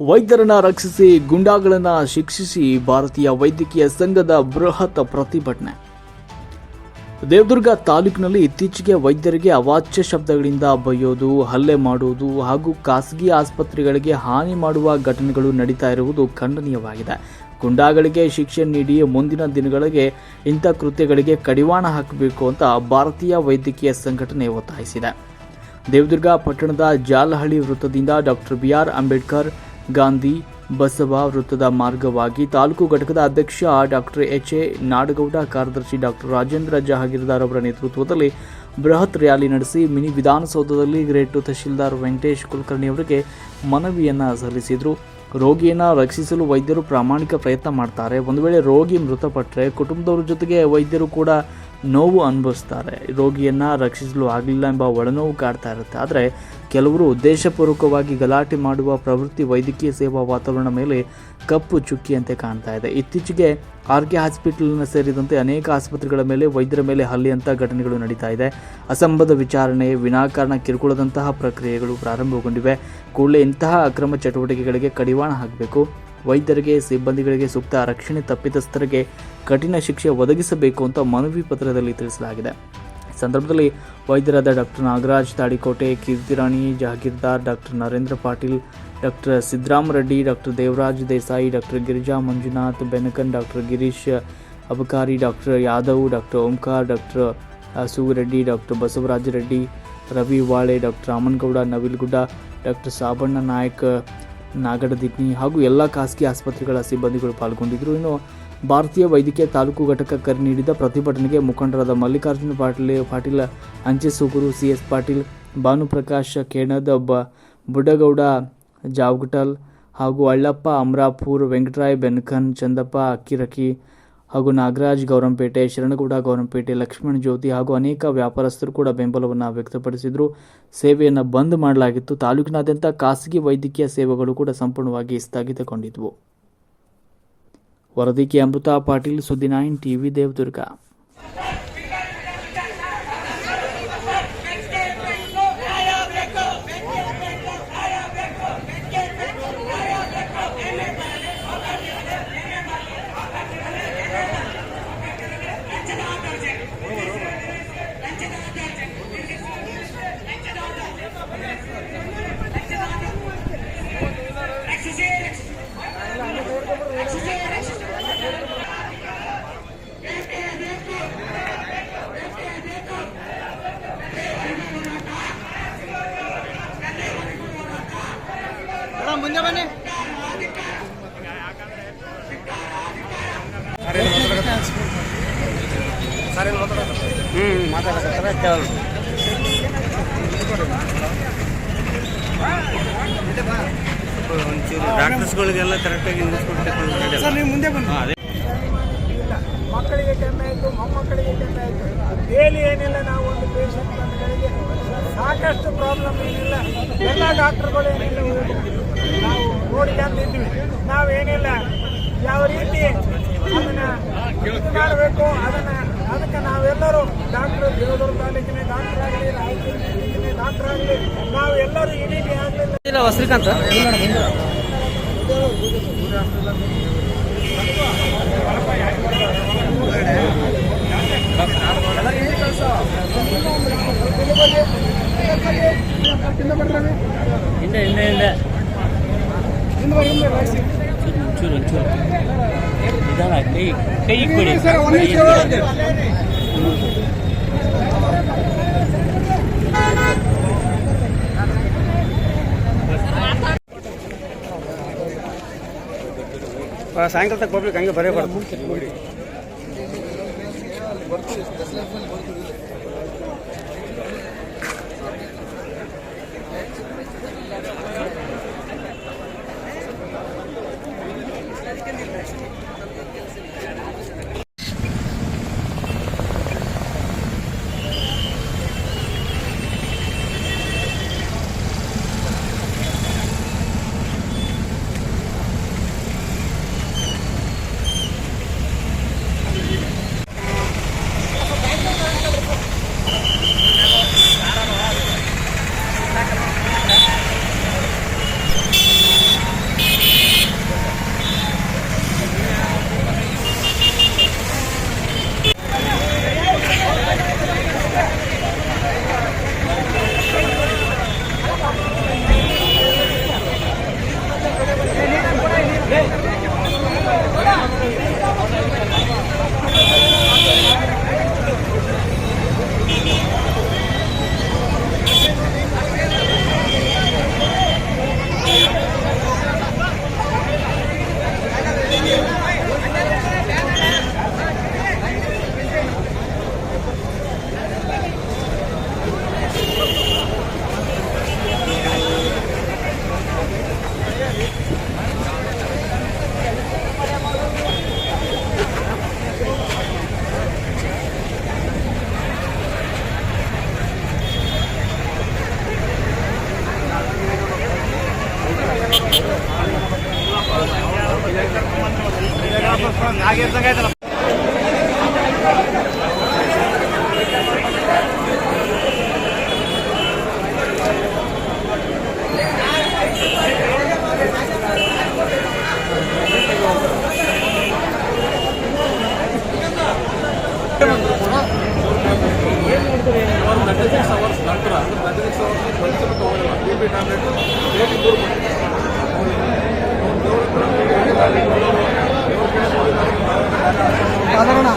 ವೈದ್ಯರನ್ನ ರಕ್ಷಿಸಿ, ಗುಂಡಾಗಳನ್ನ ಶಿಕ್ಷಿಸಿ ಭಾರತೀಯ ವೈದ್ಯಕೀಯ ಸಂಘದ ಬೃಹತ್ ಪ್ರತಿಭಟನೆ. ದೇವದುರ್ಗ ತಾಲೂಕಿನಲ್ಲಿ ಇತ್ತೀಚೆಗೆ ವೈದ್ಯರಿಗೆ ಅವಾಚ್ಯ ಶಬ್ದಗಳಿಂದ ಬೈಯೋದು, ಹಲ್ಲೆ ಮಾಡುವುದು ಹಾಗೂ ಖಾಸಗಿ ಆಸ್ಪತ್ರೆಗಳಿಗೆ ಹಾನಿ ಮಾಡುವ ಘಟನೆಗಳು ನಡೀತಾ ಇರುವುದು ಖಂಡನೀಯವಾಗಿದೆ. ಗುಂಡಾಗಳಿಗೆ ಶಿಕ್ಷೆ ನೀಡಿ ಮುಂದಿನ ದಿನಗಳಿಗೆ ಇಂಥ ಕೃತ್ಯಗಳಿಗೆ ಕಡಿವಾಣ ಹಾಕಬೇಕು ಅಂತ ಭಾರತೀಯ ವೈದ್ಯಕೀಯ ಸಂಘಟನೆ ಒತ್ತಾಯಿಸಿದೆ. ದೇವದುರ್ಗ ಪಟ್ಟಣದ ಜಾಲಹಳ್ಳಿ ವೃತ್ತದಿಂದ doctor B R Ambedkar Gandhi Basava ವೃತ್ತದ ಮಾರ್ಗವಾಗಿ ತಾಲೂಕು ಘಟಕದ ಅಧ್ಯಕ್ಷ ಡಾಕ್ಟರ್ ಎಚ್ ಎ ನಾಡಗೌಡ, ಕಾರ್ಯದರ್ಶಿ ಡಾಕ್ಟರ್ ರಾಜೇಂದ್ರ ಜಹಾಗೀರ್ದಾರ್ ಅವರ ನೇತೃತ್ವದಲ್ಲಿ ಬೃಹತ್ ರ್ಯಾಲಿ ನಡೆಸಿ ಮಿನಿ ವಿಧಾನಸೌಧದಲ್ಲಿ ಗ್ರೇಟ್ ತಹಶೀಲ್ದಾರ್ ವೆಂಕಟೇಶ್ ಕುಲಕರ್ಣಿ ಅವರಿಗೆ ಮನವಿಯನ್ನು ಸಲ್ಲಿಸಿದರು. ರೋಗಿಯನ್ನು ರಕ್ಷಿಸಲು ವೈದ್ಯರು ಪ್ರಾಮಾಣಿಕ ಪ್ರಯತ್ನ ಮಾಡ್ತಾರೆ. ಒಂದು ವೇಳೆ ರೋಗಿ ಮೃತಪಟ್ಟರೆ ಕುಟುಂಬದವ್ರ ಜೊತೆಗೆ ವೈದ್ಯರು ಕೂಡ ನೋವು ಅನುಭವಿಸ್ತಾರೆ. ರೋಗಿಯನ್ನು ರಕ್ಷಿಸಲು ಆಗಲಿಲ್ಲ ಎಂಬ ಒಳನೋವು ಕಾಡ್ತಾ ಇರುತ್ತೆ. ಆದರೆ ಕೆಲವರು ಉದ್ದೇಶಪೂರ್ವಕವಾಗಿ ಗಲಾಟೆ ಮಾಡುವ ಪ್ರವೃತ್ತಿ ವೈದ್ಯಕೀಯ ಸೇವಾ ವಾತಾವರಣ ಮೇಲೆ ಕಪ್ಪು ಚುಕ್ಕಿಯಂತೆ ಕಾಣ್ತಾ ಇದೆ. ಇತ್ತೀಚೆಗೆ ಆರ್ ಕೆ ಹಾಸ್ಪಿಟಲ್ನ ಸೇರಿದಂತೆ ಅನೇಕ ಆಸ್ಪತ್ರೆಗಳ ಮೇಲೆ ವೈದ್ಯರ ಮೇಲೆ ಹಲ್ಲೆಯಂಥ ಘಟನೆಗಳು ನಡೀತಾ ಇದೆ. ಅಸಂಬದ್ಧ ವಿಚಾರಣೆ, ವಿನಾಕಾರಣ ಕಿರುಕುಳದಂತಹ ಪ್ರಕ್ರಿಯೆಗಳು ಪ್ರಾರಂಭಗೊಂಡಿವೆ. ಕೂಡಲೇ ಇಂತಹ ಅಕ್ರಮ ಚಟುವಟಿಕೆಗಳಿಗೆ ಕಡಿವಾಣ ಹಾಕಬೇಕು. ವೈದ್ಯರಿಗೆ, ಸಿಬ್ಬಂದಿಗಳಿಗೆ ಸೂಕ್ತ ರಕ್ಷಣೆ ತಪ್ಪಿತಸ್ಥರಿಗೆ ಕಠಿಣ ಶಿಕ್ಷೆ ಒದಗಿಸಬೇಕು ಅಂತ ಮನವಿ ಪತ್ರದಲ್ಲಿ ತಿಳಿಸಲಾಗಿದೆ. ಸಂದರ್ಭದಲ್ಲಿ ವೈದ್ಯರಾದ doctor Nagaraj Tadikote Keertirani Jahagirdar doctor Narendra Patil, doctor Siddarama Reddy doctor Devaraj Desai, doctor Girija Manjunath, Benakan, doctor Girish Abakari, doctor Yadav, doctor Omkar, doctor Reddy doctor Basavaraja Reddy, Ravi Vale, doctor Ramanagouda Navilgudda doctor Sabanna Nayak Nagadadinni ಹಾಗೂ ಎಲ್ಲ ಖಾಸಗಿ ಆಸ್ಪತ್ರೆಗಳ ಸಿಬ್ಬಂದಿಗಳು ಪಾಲ್ಗೊಂಡಿದ್ದರು. ಇನ್ನು ಭಾರತೀಯ ವೈದ್ಯಕೀಯ ತಾಲೂಕು ಘಟಕ ಕರೆ ನೀಡಿದ ಪ್ರತಿಭಟನೆಗೆ ಮುಖಂಡರಾದ ಮಲ್ಲಿಕಾರ್ಜುನ ಪಾಟೀಲ್, ಪಾಟೀಲ ಅಂಚೆಸೂಗೂರು ಸಿ ಎಸ್ ಪಾಟೀಲ್, ಭಾನುಪ್ರಕಾಶ್ ಕೇಣದ ಬುಡಗೌಡ ಜಾವಗಟಲ್ ಹಾಗೂ ಅಳ್ಳಪ್ಪ ಅಮರಾಪುರ್, ವೆಂಕಟರಾಯ್ ಬೆನ್ಕನ್, ಚಂದಪ್ಪ ಅಕ್ಕಿರಕಿ ಹಾಗೂ ನಾಗರಾಜ್ ಗೌರಂಪೇಟೆ, ಶರಣಗೌಡ ಗೌರಂಪೇಟೆ, ಲಕ್ಷ್ಮಣ ಜ್ಯೋತಿ ಹಾಗೂ ಅನೇಕ ವ್ಯಾಪಾರಸ್ಥರು ಕೂಡ ಬೆಂಬಲವನ್ನು ವ್ಯಕ್ತಪಡಿಸಿದರು. ಸೇವೆಯನ್ನು ಬಂದ್ ಮಾಡಲಾಗಿತ್ತು. ತಾಲೂಕಿನಾದ್ಯಂತ ಖಾಸಗಿ ವೈದ್ಯಕೀಯ ಸೇವೆಗಳು ಕೂಡ ಸಂಪೂರ್ಣವಾಗಿ ಸ್ಥಗಿತಗೊಂಡಿದ್ವು. ವರದಿ ಕೆ ಅಮೃತ ಪಾಟೀಲ್ ಸುದ್ದಿ ನೈನ್ ಟಿವಿ ದೇವದುರ್ಗ ಮಾತಾಡಕತ್ತಾರ ಕೇಳೋಣ ಒಂಚೂರು ಡಾಕ್ಟರ್ಸ್ಗಳಿಗೆಲ್ಲ ಕರೆಕ್ಟಾಗಿ ನೀವು ಮುಂದೆ ಬನ್ನಿ. ಅದೇ. ಮಕ್ಕಳಿಗೆ ಕೆಮ್ಮೆ ಆಯಿತು ಮೊಮ್ಮಕ್ಕಳಿಗೆ ಕೆಮ್ಮೆ ಆಯಿತು. ಡೈಲಿ ಏನಿಲ್ಲ ನಾವು ಒಂದು ಪೇಷಂಟ್ ಬಂದಗಳಿಗೆ ಸಾಕಷ್ಟು ಪ್ರಾಬ್ಲಮ್ ಏನಿಲ್ಲ. ಎಲ್ಲ ಡಾಕ್ಟರ್ಗಳು ಏನಿಲ್ಲ ನಾವು ನೋಡಿಕೊಂಡಿದ್ವಿ ನಾವೇನಿಲ್ಲ ಯಾವ ರೀತಿ ಅದನ್ನ ಮಾಡಬೇಕು ಅದನ್ನ ಅದಕ್ಕೆ ನಾವೆಲ್ಲರೂ ಡಾಕ್ಟರ್ ದೇವದೂರ ತಾಲೂಕಿನ ಡಾಕ್ಟರ್ ಆಗಲಿ ರಾಯಚೂರು ಡಾಕ್ಟರ್ ಆಗಲಿ ನಾವೆಲ್ಲರೂ ಈ ರೀತಿ ಆಗಲಿಲ್ಲ ಇಲ್ಲ ಶ್ರೀಕಾಂತ್ ಹಿಂದೆ ಹಿಂದೆ. ಹಿಂದೆ ಹಿಂದೆ ಒಂಚೂರು ನಿಧಾನ ಕೈ ಕೈ ಇಕ್ಬಿಡಿ ಕೈ ಇಕ್ಬಿಡಿ. ಸಾಯಂಕಾಲ ತಕ್ಕ ಪಬ್ಲಿಕ್ ಹಂಗೆ ಬರೇ ముఖ్యమంత్రి కూడా వారు థర్టీ సిక్స్ అవర్స్ డాక్టర్ అందరూ థర్టీ సాధారణ